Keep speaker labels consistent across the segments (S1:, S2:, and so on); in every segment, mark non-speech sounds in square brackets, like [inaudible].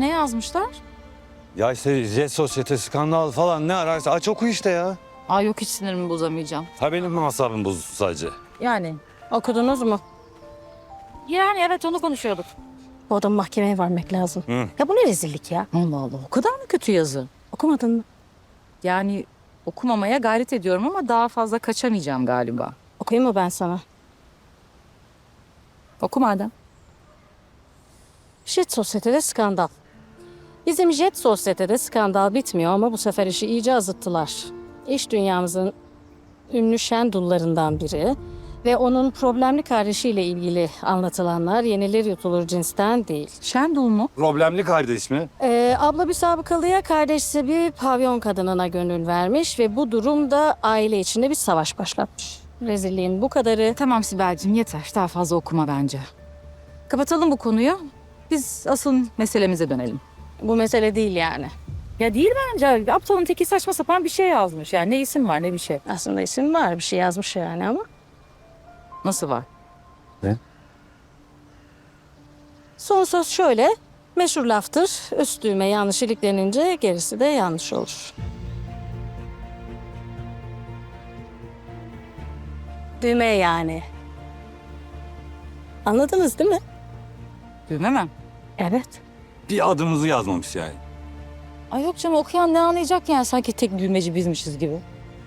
S1: ne yazmışlar?
S2: Ya işte jet sosyete skandal falan ne ararsa aç oku işte ya.
S1: Aa yok hiç sinirimi bozamayacağım.
S2: Ha benim mi asabım bozuldu sadece?
S1: Yani.
S3: Okudunuz mu?
S1: Yani evet onu konuşuyorduk.
S3: Bu adamı mahkemeye vermek lazım.
S2: Hı.
S3: Ya bu ne rezillik ya?
S1: Allah Allah o kadar mı kötü yazı?
S3: Okumadın mı?
S1: Yani okumamaya gayret ediyorum ama daha fazla kaçamayacağım galiba.
S3: Okuyayım mı ben sana?
S1: Oku madem.
S3: Jet sosyetede skandal. Bizim jet sosyetede skandal bitmiyor ama bu sefer işi iyice azıttılar. İş dünyamızın ünlü Şendullarından biri ve onun problemli kardeşiyle ilgili anlatılanlar yenilir yutulur cinsten değil.
S1: Şendul mu?
S2: Problemli kardeş mi?
S3: Ee, abla bir sabıkalıya kardeşse bir pavyon kadınına gönül vermiş ve bu durumda aile içinde bir savaş başlatmış. Rezilliğin bu kadarı.
S1: Tamam Sibel'cim yeter. Daha fazla okuma bence. Kapatalım bu konuyu. Biz asıl meselemize dönelim.
S3: Bu mesele değil yani.
S1: Ya değil bence. Aptalın teki saçma sapan bir şey yazmış. Yani ne isim var ne bir şey.
S3: Aslında isim var bir şey yazmış yani ama.
S1: Nasıl var?
S3: Son söz şöyle. Meşhur laftır. Üst düğme yanlış iliklenince gerisi de yanlış olur. Düğme yani. Anladınız değil mi?
S1: Düğme mi?
S3: Evet.
S2: Bir adımızı yazmamış yani.
S1: Ay yok canım okuyan ne anlayacak yani sanki tek düğmeci bizmişiz gibi.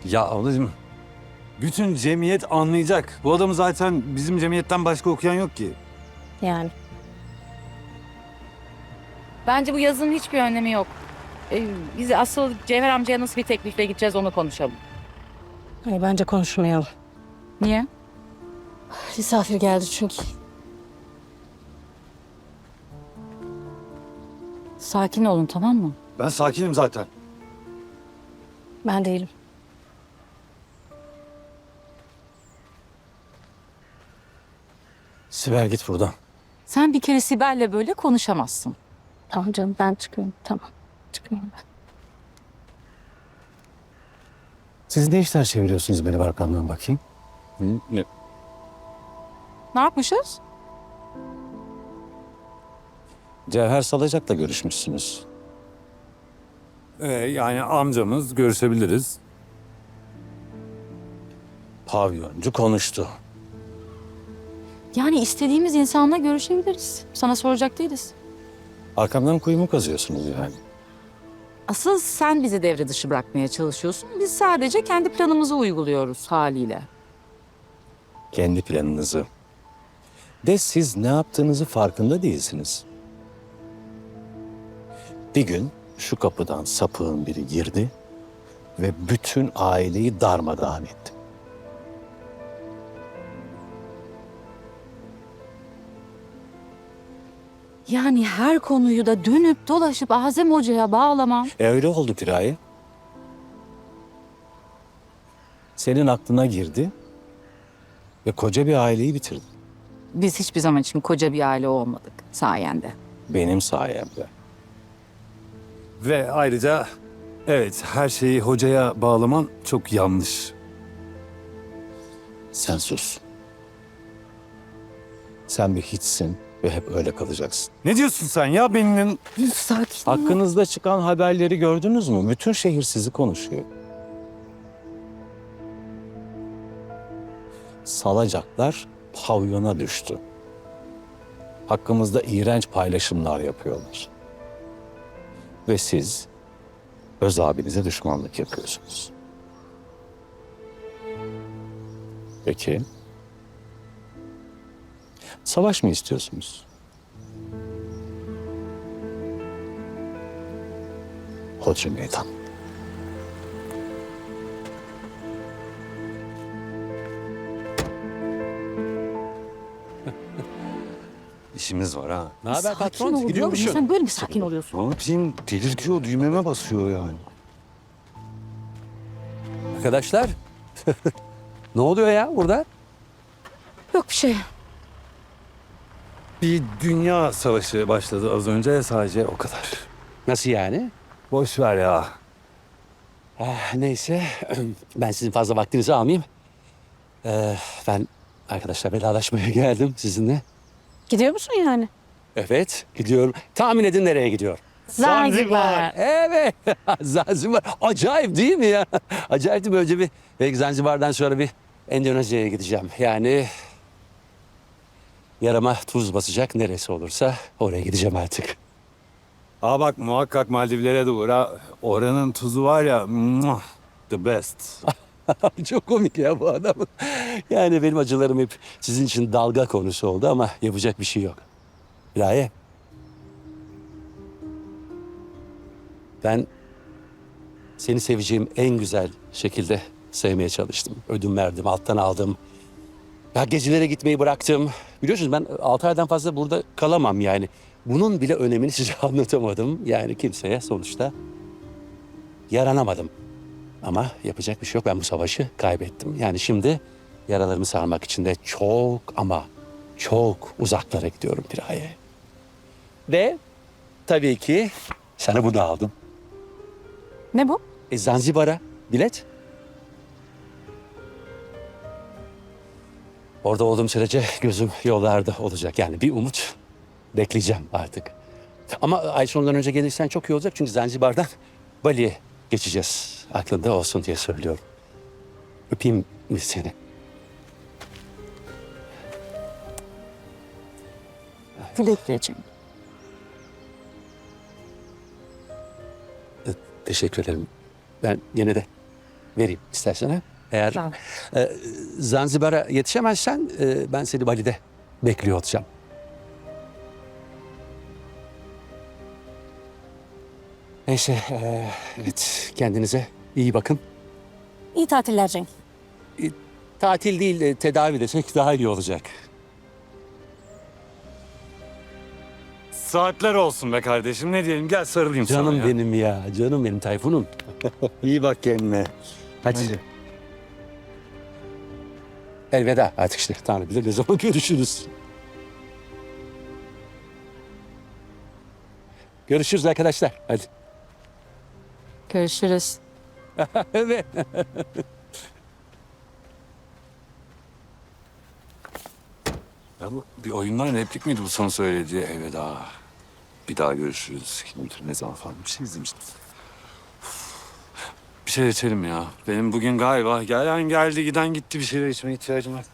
S2: Ya ablacığım bütün cemiyet anlayacak. Bu adamı zaten bizim cemiyetten başka okuyan yok ki.
S3: Yani.
S1: Bence bu yazının hiçbir önemi yok. Ee, biz asıl Cevher amcaya nasıl bir teklifle gideceğiz onu konuşalım.
S3: Hayır, bence konuşmayalım.
S1: Niye?
S3: Misafir geldi çünkü.
S1: Sakin olun tamam mı?
S2: Ben sakinim zaten.
S3: Ben değilim.
S2: Sibel git buradan.
S1: Sen bir kere Sibel'le böyle konuşamazsın.
S3: Tamam canım ben çıkıyorum. Tamam. Çıkıyorum ben.
S4: Siz ne işler çeviriyorsunuz benim arkamdan bakayım?
S2: Ne?
S1: Ne yapmışız?
S4: Cevher Salacak'la görüşmüşsünüz.
S2: Ee, yani amcamız görüşebiliriz.
S4: Pavyoncu konuştu.
S1: Yani istediğimiz insanla görüşebiliriz. Sana soracak değiliz.
S4: Arkamdan kuyumu kazıyorsunuz yani.
S1: Asıl sen bizi devre dışı bırakmaya çalışıyorsun. Biz sadece kendi planımızı uyguluyoruz haliyle.
S4: Kendi planınızı. De siz ne yaptığınızı farkında değilsiniz. Bir gün şu kapıdan sapığın biri girdi ve bütün aileyi darmadağın etti.
S1: Yani her konuyu da dönüp dolaşıp Azem Hoca'ya bağlamam.
S4: E öyle oldu Piraye. Senin aklına girdi ve koca bir aileyi bitirdi.
S1: Biz hiçbir zaman için koca bir aile olmadık sayende.
S4: Benim sayemde.
S2: Ve ayrıca evet her şeyi hocaya bağlaman çok yanlış.
S4: Sen sus. Sen bir hiçsin ve hep öyle kalacaksın.
S2: Ne diyorsun sen ya benimle?
S1: Sakin
S4: Hakkınızda çıkan haberleri gördünüz mü? Bütün şehir sizi konuşuyor. Salacaklar pavyona düştü. Hakkımızda iğrenç paylaşımlar yapıyorlar. Ve siz öz abinize düşmanlık yapıyorsunuz. Peki. Savaş mı istiyorsunuz? Hodri meydan.
S2: İşimiz var ha.
S4: Ne haber
S1: Sakin ol diyorum. Sen böyle mi sakin oluyorsun?
S2: Ne yapayım? Delirtiyor, düğmeme basıyor yani.
S5: Arkadaşlar. [laughs] ne oluyor ya burada?
S3: Yok bir şey.
S2: Bir dünya savaşı başladı az önce sadece o kadar.
S5: Nasıl yani?
S2: Boş ver ya.
S5: Ah, neyse. [clears throat] Ben sizin fazla vaktinizi almayayım. Ee, ben arkadaşlar vedalaşmaya [laughs] geldim sizinle.
S3: Gidiyor musun yani?
S5: Evet, gidiyorum. Tahmin edin nereye gidiyor?
S3: Zanzibar.
S5: Evet, [laughs] Zanzibar. Acayip değil mi ya? [laughs] Acayip değil mi? Önce bir belki Zanzibar'dan sonra bir Endonezya'ya gideceğim. Yani yarama tuz basacak neresi olursa oraya gideceğim artık.
S2: Aa bak muhakkak Maldivlere de uğra. Oranın tuzu var ya muah, the best. [laughs] [laughs]
S5: Çok komik ya bu adam. Yani benim acılarım hep sizin için dalga konusu oldu ama yapacak bir şey yok. Raye. Ben seni seveceğim en güzel şekilde sevmeye çalıştım. Ödün verdim, alttan aldım. Ya gecelere gitmeyi bıraktım. Biliyorsunuz ben altı aydan fazla burada kalamam yani. Bunun bile önemini size [laughs] anlatamadım. Yani kimseye sonuçta yaranamadım. Ama yapacak bir şey yok. Ben bu savaşı kaybettim. Yani şimdi yaralarımı sarmak için de çok ama çok uzaklara gidiyorum Piraye. Ve tabii ki sana bunu aldım.
S1: Ne bu?
S5: E, Zanzibar'a bilet. Orada olduğum sürece gözüm yollarda olacak. Yani bir umut bekleyeceğim artık. Ama ay sonundan önce gelirsen çok iyi olacak. Çünkü Zanzibar'dan Bali'ye geçeceğiz. Aklında olsun diye söylüyorum. Öpeyim mi seni?
S3: Gülekleyeceğim.
S5: E, Teşekkür ederim. Ben yine de vereyim istersen. ha? Eğer
S3: ol.
S5: e, Zanzibar'a yetişemezsen e, ben seni Bali'de bekliyor olacağım. Neyse, e, evet kendinize iyi bakın.
S3: İyi tatiller Cenk.
S5: Tatil değil, e, tedavi desek daha iyi olacak.
S2: Saatler olsun be kardeşim ne diyelim gel sarılayım sana
S5: Canım
S2: ya.
S5: benim ya, canım benim Tayfun'um. [laughs]
S2: İyi bak kendine.
S5: Hadi. Elveda artık işte. Tanrı bilir ne zaman görüşürüz. Görüşürüz arkadaşlar. Hadi.
S1: Görüşürüz. [laughs]
S5: Evet.
S2: Ya bu bir oyundan replik miydi bu son söylediği? Elveda. Bir daha görüşürüz. Kimdir ne zaman falan bir şey izlemiştim. Bir şey içelim ya. Benim bugün galiba gelen geldi giden gitti bir şeyler içmeye ihtiyacım var.